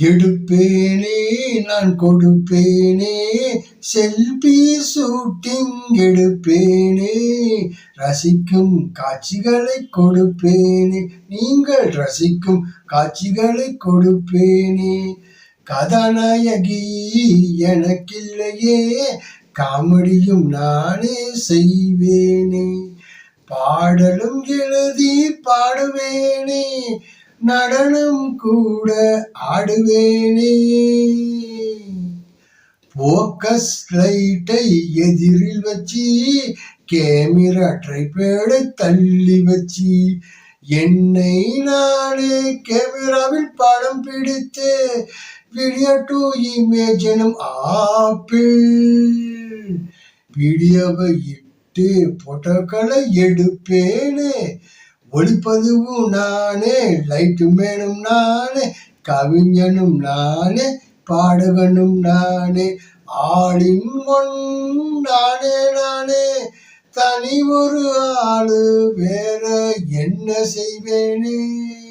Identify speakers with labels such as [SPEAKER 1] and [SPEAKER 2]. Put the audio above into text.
[SPEAKER 1] எடுப்பேனே நான் கொடுப்பேனே. Selfie shooting எடுப்பேனே. ரசிக்கும் காட்சிகளை கொடுப்பேனே. நீங்கள் ரசிக்கும் காட்சிகளை கொடுப்பேனே. கதாநாயகி எனக்கில்லையே. காமெடியும் நானே செய்வேனே. பாடலும் எழுதி பாடுவேனே. நடனம் கூட ஆடுவேனே. போக்கஸ் லைட்டை எதிரில் வச்சு கேமரா ட்ரைபேடை தள்ளி வச்சு என்னை நானே கேமராவில் படம் பிடித்து வீடியோ டு இமேஜ் எனும் ஆப்பிள். வீடியோவை இட்டு போட்டோக்களை எடுப்பேனே. ஒளிப்பதிவும் நானே லைட்டும் வேணும் நானே கவிஞனும் நானே பாடகனும் நானே ஆளின் நானே நானே. தனி ஒரு ஆளு வேற என்ன செய்வேனே?